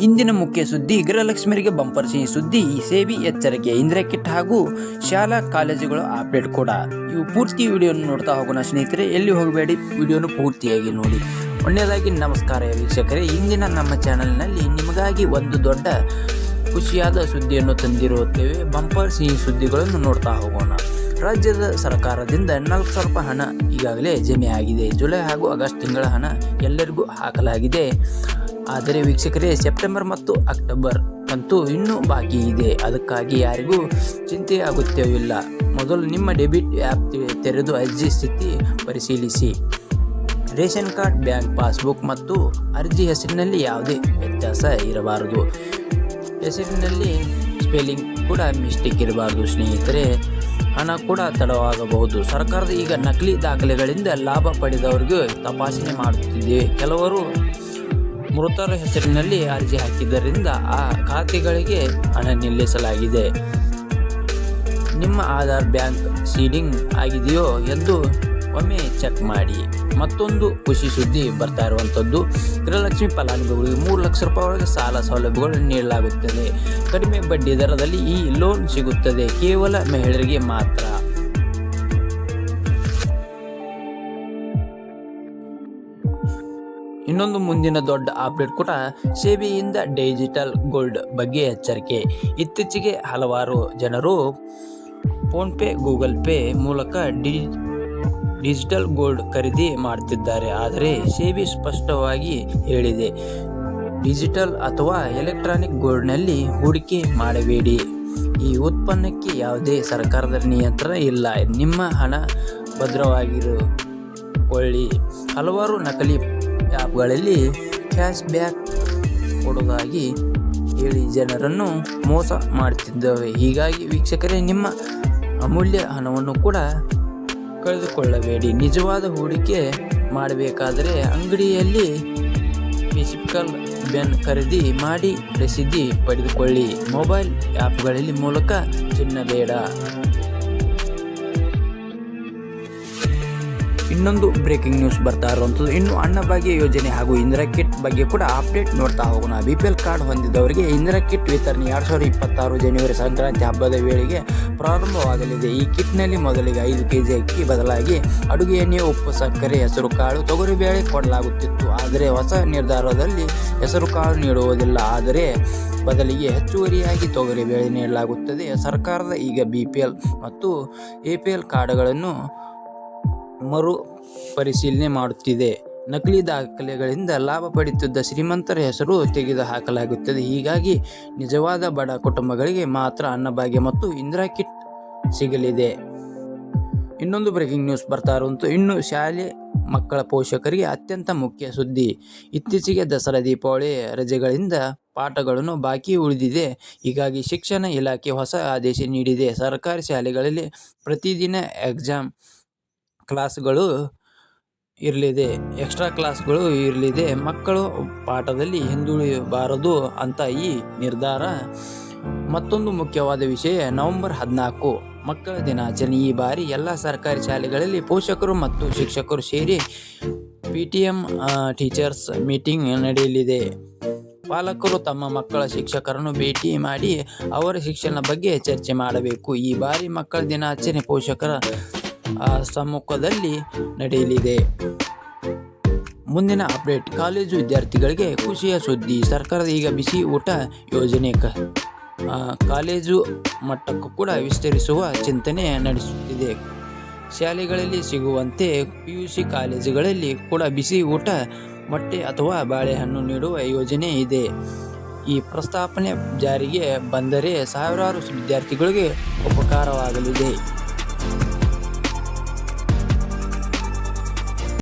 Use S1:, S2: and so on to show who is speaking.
S1: ಇಂದಿನ ಮುಖ್ಯ ಸುದ್ದಿ ಗೃಹಲಕ್ಷ್ಮರಿಗೆ ಬಂಪರ್ ಸಿಹಿ ಸುದ್ದಿ ಸೇಬಿ ಎಚ್ಚರಿಕೆ ಇಂದಿರಾ ಕಿಟ್ ಹಾಗೂ ಶಾಲಾ ಕಾಲೇಜುಗಳ ಅಪ್ಡೇಟ್ ಕೂಡ. ಇವು ಪೂರ್ತಿ ವಿಡಿಯೋನ ನೋಡ್ತಾ ಹೋಗೋಣ ಸ್ನೇಹಿತರೆ, ಎಲ್ಲಿ ಹೋಗಬೇಡಿ, ವಿಡಿಯೋನು ಪೂರ್ತಿಯಾಗಿ ನೋಡಿ. ಒಳ್ಳೆಯದಾಗಿ ನಮಸ್ಕಾರ ವೀಕ್ಷಕರೇ, ಇಂದಿನ ನಮ್ಮ ಚಾನೆಲ್ನಲ್ಲಿ ನಿಮಗಾಗಿ ಒಂದು ದೊಡ್ಡ ಖುಷಿಯಾದ ಸುದ್ದಿಯನ್ನು ತಂದಿರುತ್ತೇವೆ. ಬಂಪರ್ ಸಿಹಿ ಸುದ್ದಿಗಳನ್ನು ನೋಡ್ತಾ ಹೋಗೋಣ. ರಾಜ್ಯದ ಸರ್ಕಾರದಿಂದ ನಾಲ್ಕು ಸಾವಿರ ರೂಪಾಯಿ ಹಣ ಈಗಾಗಲೇ ಜಮೆ ಆಗಿದೆ. ಜುಲೈ ಹಾಗೂ ಆಗಸ್ಟ್ ತಿಂಗಳ ಹಣ ಎಲ್ಲರಿಗೂ ಹಾಕಲಾಗಿದೆ. ಆದರೆ ವೀಕ್ಷಕರೇ, ಸೆಪ್ಟೆಂಬರ್ ಮತ್ತು ಅಕ್ಟೋಬರ್ ಅಂತೂ ಇನ್ನೂ ಬಾಕಿ ಇದೆ. ಅದಕ್ಕಾಗಿ ಯಾರಿಗೂ ಚಿಂತೆ ಆಗುತ್ತೇವಿಲ್ಲ ಮೊದಲು ನಿಮ್ಮ ಡೆಬಿಟ್ ಆ್ಯಪ್ ತೆರೆದು ಅರ್ಜಿ ಸ್ಥಿತಿ ಪರಿಶೀಲಿಸಿ. ರೇಷನ್ ಕಾರ್ಡ್, ಬ್ಯಾಂಕ್ ಪಾಸ್ಬುಕ್ ಮತ್ತು ಅರ್ಜಿ ಹೆಸರಿನಲ್ಲಿ ಯಾವುದೇ ವ್ಯತ್ಯಾಸ ಇರಬಾರದು. ಹೆಸರಿನಲ್ಲಿ ಸ್ಪೆಲ್ಲಿಂಗ್ ಕೂಡ ಮಿಸ್ಟೇಕ್ ಇರಬಾರದು. ಸ್ನೇಹಿತರೆ, ಹಣ ಕೂಡ ತಡವಾಗಬಹುದು. ಸರ್ಕಾರದ ಈಗ ನಕಲಿ ದಾಖಲೆಗಳಿಂದ ಲಾಭ ಪಡೆದವರಿಗೆ ತಪಾಸಣೆ ಮಾಡುತ್ತಿದೆ. ಕೆಲವರು ಮೃತರ ಹೆಸರಿನಲ್ಲಿ ಅರ್ಜಿ ಹಾಕಿದ್ದರಿಂದ ಆ ಖಾತೆಗಳಿಗೆ ಹಣ ನಿಲ್ಲಿಸಲಾಗಿದೆ. ನಿಮ್ಮ ಆಧಾರ್ ಬ್ಯಾಂಕ್ ಸೀಡಿಂಗ್ ಆಗಿದೆಯೋ ಎಂದು ಒಮ್ಮೆ ಚೆಕ್ ಮಾಡಿ. ಮತ್ತೊಂದು ಖುಷಿ ಸುದ್ದಿ ಬರ್ತಾ ಇರುವಂಥದ್ದು, ಗೃಹಲಕ್ಷ್ಮಿ ಫಲಾನುಭವಿಗಳಿಗೆ ಮೂರು ಲಕ್ಷ ರೂಪಾಯಿ ಒಳಗೆ ಸಾಲ ಸೌಲಭ್ಯಗಳನ್ನು ನೀಡಲಾಗುತ್ತದೆ. ಕಡಿಮೆ ಬಡ್ಡಿ ದರದಲ್ಲಿ ಈ ಲೋನ್ ಸಿಗುತ್ತದೆ. ಕೇವಲ ಮಹಿಳೆಯರಿಗೆ ಮಾತ್ರ. ಇನ್ನೊಂದು ಮುಂದಿನ ದೊಡ್ಡ ಅಪ್ಡೇಟ್ ಕೂಡ ಸೇಬಿಯಿಂದ ಡಿಜಿಟಲ್ ಗೋಲ್ಡ್ ಬಗ್ಗೆ ಎಚ್ಚರಿಕೆ. ಇತ್ತೀಚೆಗೆ ಹಲವಾರು ಜನರು ಫೋನ್ಪೇ, ಗೂಗಲ್ ಪೇ ಮೂಲಕ ಡಿ ಡಿಜಿಟಲ್ ಗೋಲ್ಡ್ ಖರೀದಿ ಮಾಡ್ತಿದ್ದಾರೆ. ಆದರೆ ಸೇಬಿ ಸ್ಪಷ್ಟವಾಗಿ ಹೇಳಿದೆ. ಡಿಜಿಟಲ್ ಅಥವಾ ಎಲೆಕ್ಟ್ರಾನಿಕ್ ಗೋಲ್ಡ್ನಲ್ಲಿ ಹೂಡಿಕೆ ಮಾಡಬೇಡಿ. ಈ ಉತ್ಪನ್ನಕ್ಕೆ ಯಾವುದೇ ಸರ್ಕಾರದ ನಿಯಂತ್ರಣ ಇಲ್ಲ. ನಿಮ್ಮ ಹಣ ಭದ್ರವಾಗಿರುಕೊಳ್ಳಿ. ಹಲವಾರು ನಕಲಿ ಆ್ಯಪ್ಗಳಲ್ಲಿ ಕ್ಯಾಶ್ ಬ್ಯಾಕ್ ಕೊಡೋದಾಗಿ ಹೇಳಿ ಜನರನ್ನು ಮೋಸ ಮಾಡುತ್ತಿದ್ದಾವೆ ಹೀಗಾಗಿ ವೀಕ್ಷಕರೇ, ನಿಮ್ಮ ಅಮೂಲ್ಯ ಹಣವನ್ನು ಕೂಡ ಕಳೆದುಕೊಳ್ಳಬೇಡಿ. ನಿಜವಾದ ಹೂಡಿಕೆ ಮಾಡಬೇಕಾದರೆ ಅಂಗಡಿಯಲ್ಲಿ ಫಿಸಿಕಲ್ ಬೆನ್ ಖರೀದಿ ಮಾಡಿ ಪ್ರಸಿದ್ಧಿ ಪಡೆದುಕೊಳ್ಳಿ. ಮೊಬೈಲ್ ಆ್ಯಪ್ಗಳಲ್ಲಿ ಮೂಲಕ ಚಿನ್ನ ಬೇಡ. ಇನ್ನೊಂದು ಬ್ರೇಕಿಂಗ್ ನ್ಯೂಸ್ ಬರ್ತಾ ಇರುವಂಥದ್ದು. ಇನ್ನು ಅನ್ನಭಾಗ್ಯ ಯೋಜನೆ ಹಾಗೂ ಇಂದಿರಾ ಕಿಟ್ ಬಗ್ಗೆ ಕೂಡ ಅಪ್ಡೇಟ್ ನೋಡ್ತಾ ಹೋಗೋಣ. ಬಿ ಪಿ ಎಲ್ ಕಾರ್ಡ್ ಹೊಂದಿದವರಿಗೆ ಇಂದಿರಾ ಕಿಟ್ ವಿತರಣೆ ಎರಡು ಸಾವಿರದ ಇಪ್ಪತ್ತಾರು ಜನವರಿ ಸಂಕ್ರಾಂತಿ ಹಬ್ಬದ ವೇಳೆಗೆ ಪ್ರಾರಂಭವಾಗಲಿದೆ. ಈ ಕಿಟ್ನಲ್ಲಿ ಮೊದಲಿಗೆ ಐದು ಕೆ ಜಿ ಅಕ್ಕಿ ಬದಲಾಗಿ ಅಡುಗೆ ಎಣ್ಣೆ, ಉಪ್ಪು, ಸಕ್ಕರೆ, ಹೆಸರು ಕಾಳು ತೊಗರಿಬೇಳೆ ಕೊಡಲಾಗುತ್ತಿತ್ತು. ಆದರೆ ಹೊಸ ನಿರ್ಧಾರದಲ್ಲಿ ಹೆಸರು ಕಾಳು ನೀಡುವುದಿಲ್ಲ. ಆದರೆ ಬದಲಿಗೆ ಹೆಚ್ಚುವರಿಯಾಗಿ ತೊಗರಿಬೇಳೆ ನೀಡಲಾಗುತ್ತದೆ. ಸರ್ಕಾರದ ಈಗ ಬಿ ಪಿ ಎಲ್ ಮತ್ತು ಎ ಪಿ ಎಲ್ ಕಾರ್ಡ್ಗಳನ್ನು ಮರು ಪರಿಶೀಲನೆ ಮಾಡುತ್ತಿದೆ. ನಕಲಿ ದಾಖಲೆಗಳಿಂದ ಲಾಭ ಪಡೆಯುತ್ತಿದ್ದ ಶ್ರೀಮಂತರ ಹೆಸರು ತೆಗೆದು ಹಾಕಲಾಗುತ್ತದೆ ಹೀಗಾಗಿ ನಿಜವಾದ ಬಡ ಕುಟುಂಬಗಳಿಗೆ ಮಾತ್ರ ಅನ್ನಭಾಗ್ಯ ಮತ್ತು ಇಂದಿರಾ ಕಿಟ್ ಸಿಗಲಿದೆ. ಇನ್ನೊಂದು ಬ್ರೇಕಿಂಗ್ ನ್ಯೂಸ್ ಬರ್ತಾ ಇರುವಂತೂ, ಇನ್ನು ಶಾಲೆ ಮಕ್ಕಳ ಪೋಷಕರಿಗೆ ಅತ್ಯಂತ ಮುಖ್ಯ ಸುದ್ದಿ. ಇತ್ತೀಚೆಗೆ ದಸರಾ, ದೀಪಾವಳಿ ರಜೆಗಳಿಂದ ಪಾಠಗಳನ್ನು ಬಾಕಿ ಉಳಿದಿದೆ. ಹೀಗಾಗಿ ಶಿಕ್ಷಣ ಇಲಾಖೆ ಹೊಸ ಆದೇಶ ನೀಡಿದೆ. ಸರ್ಕಾರಿ ಶಾಲೆಗಳಲ್ಲಿ ಪ್ರತಿದಿನ ಎಕ್ಸಾಮ್ ಕ್ಲಾಸ್ಗಳು ಇರಲಿದೆ. ಎಕ್ಸ್ಟ್ರಾ ಕ್ಲಾಸ್ಗಳು ಇರಲಿದೆ. ಮಕ್ಕಳು ಪಾಠದಲ್ಲಿ ಹಿಂದುಳಿಯಬಾರದು ಅಂತ ಈ ನಿರ್ಧಾರ. ಮತ್ತೊಂದು ಮುಖ್ಯವಾದ ವಿಷಯ, ನವೆಂಬರ್ ಹದಿನಾಲ್ಕು. ಮಕ್ಕಳ ದಿನಾಚರಣೆ. ಈ ಬಾರಿ ಎಲ್ಲ ಸರ್ಕಾರಿ ಶಾಲೆಗಳಲ್ಲಿ ಪೋಷಕರು ಮತ್ತು ಶಿಕ್ಷಕರು ಸೇರಿ P T M teachers meeting ನಡೆಯಲಿದೆ. ಪಾಲಕರು ತಮ್ಮ ಮಕ್ಕಳ ಶಿಕ್ಷಕರನ್ನು ಭೇಟಿ ಮಾಡಿ ಅವರ ಶಿಕ್ಷಣ ಬಗ್ಗೆ ಚರ್ಚೆ ಮಾಡಬೇಕು. ಈ ಬಾರಿ ಮಕ್ಕಳ ದಿನಾಚರಣೆ ಪೋಷಕರ ಸಮ್ಮುಖದಲ್ಲಿ ನಡೆಯಲಿದೆ. ಮುಂದಿನ ಅಪ್ಡೇಟ್, ಕಾಲೇಜು ವಿದ್ಯಾರ್ಥಿಗಳಿಗೆ ಖುಷಿಯ ಸುದ್ದಿ. ಸರ್ಕಾರದ ಈಗ ಬಿಸಿ ಊಟ ಯೋಜನೆ ಕಾಲೇಜು ಮಟ್ಟಕ್ಕೂ ಕೂಡ ವಿಸ್ತರಿಸುವ ಚಿಂತನೆ ನಡೆಸುತ್ತಿದೆ. ಶಾಲೆಗಳಲ್ಲಿ ಸಿಗುವಂತೆ ಪಿ ಯು ಸಿ ಕಾಲೇಜುಗಳಲ್ಲಿ ಕೂಡ ಬಿಸಿ ಊಟ, ಮೊಟ್ಟೆ ಅಥವಾ ಬಾಳೆಹಣ್ಣು ನೀಡುವ ಯೋಜನೆ ಇದೆ. ಈ ಪ್ರಸ್ತಾಪನೆ ಜಾರಿಗೆ ಬಂದರೆ ಸಾವಿರಾರು ವಿದ್ಯಾರ್ಥಿಗಳಿಗೆ ಉಪಕಾರವಾಗಲಿದೆ.